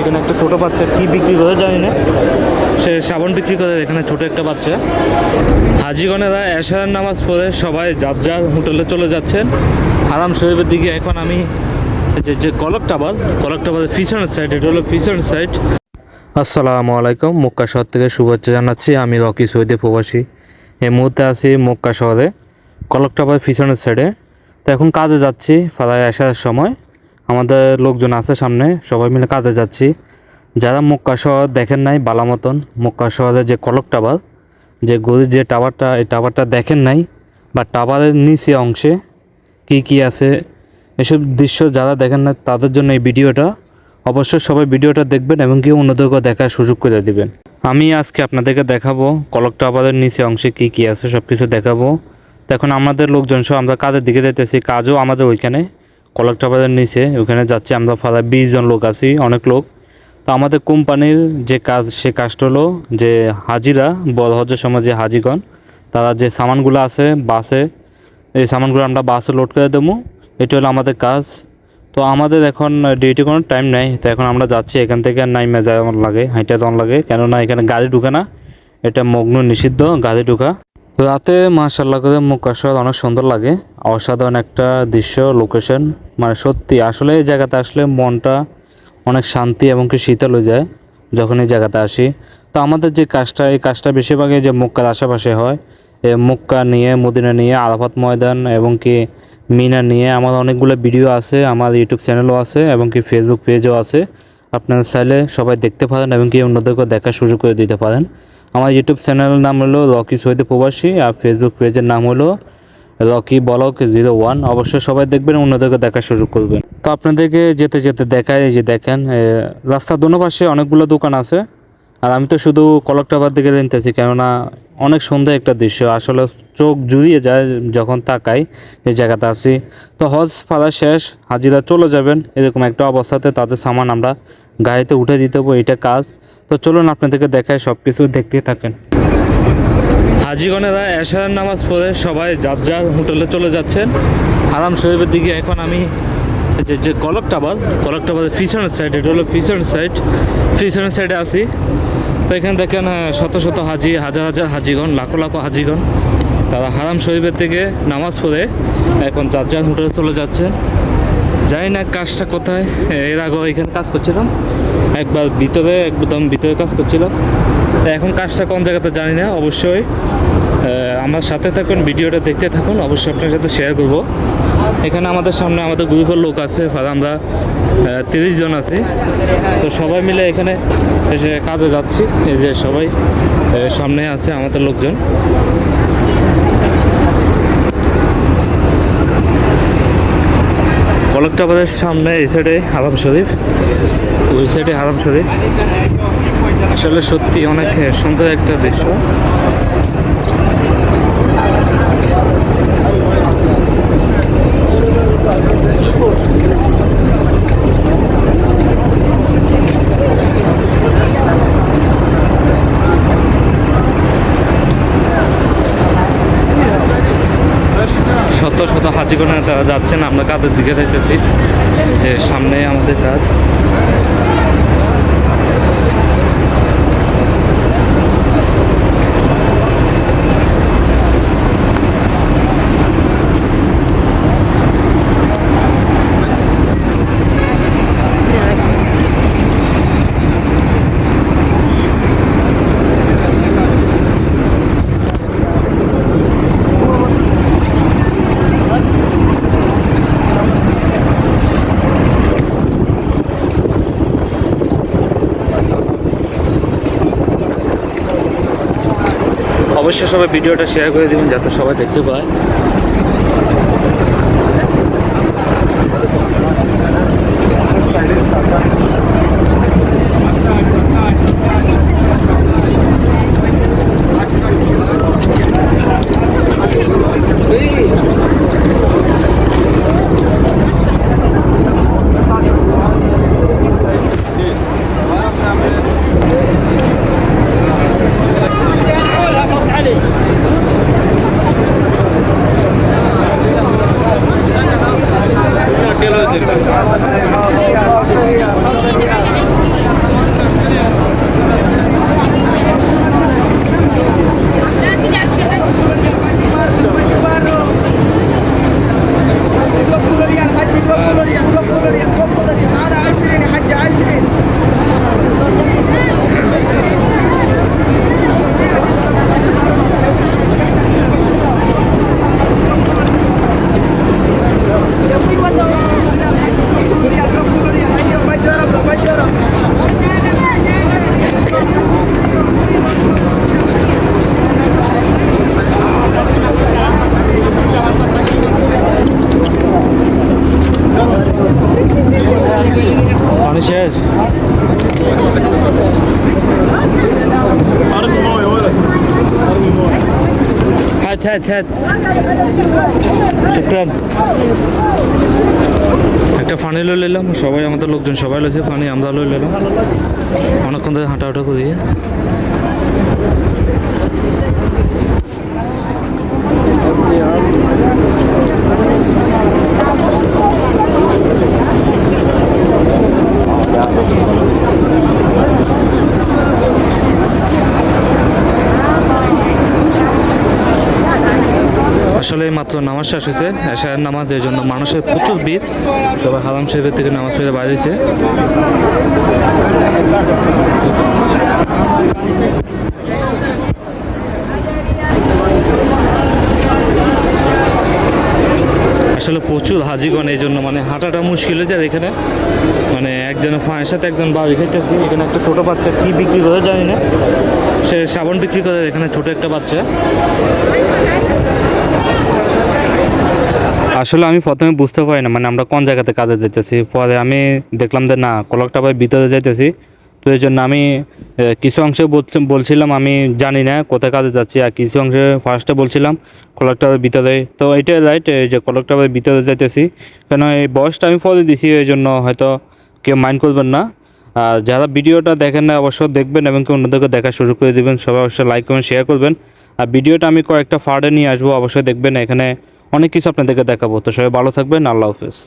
এখানে একটা ছোটো বাচ্চা কি বিক্রি করে জানি না। সে সাবান বিক্রি করে, এখানে ছোট একটা বাচ্চা। হাজিগণেরা এশার নামাজ পড়ে সবাই যার যার হোটেলে চলে যাচ্ছেন। আরাম শরীফের দিকে এখন আমি যে যে কলকটাবাদ কলকটাবাদের পিছনের সাইড এটা হলো পিছনের সাইড আসসালামু আলাইকুম, মক্কা শহর থেকে শুভেচ্ছা জানাচ্ছি। আমি রকি সৈদে প্রবাসী। এই মুহূর্তে আছি মক্কা শহরে কলকটাবাদ পিছনের সাইডে তো এখন কাজে যাচ্ছি, প্রায় আসার সময়। আমাদের লোকজন আছে সামনে, সবাই মিলে কাজে যাচ্ছি। যারা মক্কা শহর দেখেন নাই, বালা মতন, মক্কা শহরে যে কলক টাওয়ার, যে গরির যে টাওয়ারটা, এই টাওয়ারটা দেখেন নাই, বা টাওয়ারের নিচে অংশে কি কি আছে, এসব দৃশ্য যারা দেখেন না তাদের জন্য এই ভিডিওটা, অবশ্যই সবাই ভিডিওটা দেখবেন এবং কি অন্যদেরকেও দেখার সুযোগ করে দিবেন। আমি আজকে আপনাদেরকে দেখাবো কলক টাওয়ারের নিচে অংশে কি কি আছে সব কিছু দেখাবো। এখন আমাদের লোকজন সব আমরা কাজের দিকে যেতেছি কাজও আমাদের ওইখানে। কলক টাওয়ারের নিচে, ওখানে যাচ্ছি আমরা প্রায় বিশ জন লোক আছি, অনেক লোক। তো আমাদের কোম্পানির যে কাজ, সে কাজটা হলো যে হাজিরা বড় হজের সময় যে হাজিগণ, তারা যে সামানগুলো আছে বাসে, এই সামানগুলো আমরা বাসে লোড করে দেবো, এটা হলো আমাদের কাজ। তো আমাদের এখন ডিউটি কোনো টাইম নেই, তো এখন আমরা যাচ্ছি, এখান থেকে নাইমে যাওয়ার লাগে হাইটা যাওয়ার লাগে, কেননা এখানে গাড়ি ঢুকে না, এটা মগ্ন নিষিদ্ধ, গাড়ি ঢুকা। রাতে মার্শাল্লাহ করে মুকাশর অনেক সুন্দর লাগে। অসাধারণ একটা দৃশ্য লোকেশন মানে সত্যি, আসলে এই জায়গাতে আসলে মনটা অনেক শান্তি এবং কি শীতল হয়ে যায় যখন এই জায়গাতে আসি। তো আমাদের যে কাজটা, এই কাজটা বেশিরভাগই যে মুক্কার আশেপাশে হয় এ মুক্কা নিয়ে, মদিনা নিয়ে, আরাফাত ময়দান এবং কি মিনা নিয়ে আমার অনেকগুলো ভিডিও আছে, আমার ইউটিউব চ্যানেলও আছে এবং কি ফেসবুক পেজও আছে। আপনারা চাইলে সবাই দেখতে পারেন এবং কি অন্যদেরকেও দেখার সুযোগ করে দিতে পারেন। আমার ইউটিউব চ্যানেলের নাম হলো রকি সৈয়দ প্রবাসী আর ফেসবুক পেজের নাম হলো রকি বলক জিরো ওয়ান অবশ্যই সবাই দেখবেন, অন্যদেরকে দেখার সুযোগ করবেন। তো আপনাদেরকে যেতে যেতে দেখায় এই যে দেখেন রাস্তার দোনো পাশে অনেকগুলো দোকান আছে। আর আমি তো শুধু কলকটাবার দিকে নিতেছি কেননা অনেক সুন্দর একটা দৃশ্য। আসলে চোখ জুড়িয়ে যায় যখন তাকাই এই জায়গাতে আসি তো হজ ফালা শেষ, হাজিরা চলে যাবেন, এরকম একটা অবস্থাতে তাদের সামান আমরা গাড়িতে উঠে দিতে হবে এটা কাজ। তো চলুন আপনাদেরকে দেখায় সব কিছু দেখতে থাকেন। হাজিগণেরা এশার নামাজ পড়ে সবাই যার যার হোটেলে চলে যাচ্ছেন। আরাম শরীফের দিকে এখন আমি যে যে কলকটাবাদ কলকটাবাদের পিছনের সাইড এটা হলো পিছনের সাইড পিছনের সাইডে আসি তো এখানে দেখেন শত শত হাজি, হাজার হাজার হাজিগণ, লাখো লাখো হাজিগণ, তারা হারাম শরীফের থেকে নামাজ পড়ে এখন যার যার হোটেলে চলে যাচ্ছে জানি না কাজটা কোথায়, এর আগেও এখানে কাজ করছিলাম। একবার ভিতরে, একদম ভিতরে কাজ করছিলাম তো এখন কাজটা কোন জায়গাতে জানি না, অবশ্যই আমার সাথে থাকুন, ভিডিওটা দেখতে থাকুন, অবশ্যই আপনার সাথে শেয়ার করব। এখানে আমাদের সামনে আমাদের গ্রুপের লোক আছে আমরা তিরিশ জন আছি। তো সবাই মিলে এখানে এসে কাজে যাচ্ছি, এই যে সবাই সামনে আছে আমাদের লোকজন। কলকটাবাদের সামনে, এই সাইডে হারাম শরীফ। ওই সাইডে হারাম শরীফ। আসলে সত্যি অনেক সুন্দর একটা দৃশ্য। শত শত হাজিগণে তারা যাচ্ছেন, আমরা কাজের দিকে যাইতেছি। যে সামনে আমাদের কাজ। অবশ্যই সবাই ভিডিওটা শেয়ার করে দেবেন যাতে সবাই দেখতে পায়। হ্যাঁ هات شكرا একটা ফানি লই নিলাম সবাই আমাদের লোকজন সবাই লইছে ফানি আমরা লই নিলাম অনেকক্ষণ ধরে হাঁটা হাঁটা করি আসলে মাত্র নামাজ শেষ হয়েছে নামাজ এই জন্য মানুষের প্রচুর ভিড়। সবাই হারাম সাহেবের থেকে নামাজ বাইরে হয়েছে আসলে প্রচুর হাজিগণ এই জন্য মানে হাঁটাটা মুশকিল হয়ে যায় এখানে। মানে একজনের ফাঁয়ের সাথে একজন বাড়ি খাইতেছি। এখানে একটা ছোটো বাচ্চা কী বিক্রি করে জানি না। সে সাবান বিক্রি করে এখানে ছোট একটা বাচ্চা। আসলে আমি প্রথমে বুঝতে পারি না মানে আমরা কোন জায়গাতে কাজে যাইতেছি। পরে আমি দেখলাম যে না, কলকটা ভাই ভিতরে যাইতেছি। তো এই জন্য আমি কিছু অংশে বলছি- বলছিলাম আমি জানি না কোথায় কাজে যাচ্ছি, আর কিছু অংশে ফার্স্টে বলছিলাম কলেক্টারের ভিতরে। তো এটাই রাইট যে কলেক্টারের ভিতরে যাইতেছি। কেন এই বয়সটা আমি ফলো দিছি, এই জন্য হয়তো কেউ মাইন্ড করবেন না। আর যারা ভিডিওটা দেখেন না, অবশ্য দেখবেন এবং কেউ অন্যদেরকে দেখা শুরু করে দেবেন, সবাই অবশ্যই লাইক করবেন শেয়ার করবেন। আর ভিডিওটা আমি কয়েকটা ফার্ডে নিয়ে আসব, অবশ্যই দেখবেন এখানে অনেক কিছু আপনাদেরকে দেখাবো। তো সবাই ভালো থাকবেন আল্লাহ হাফেজ।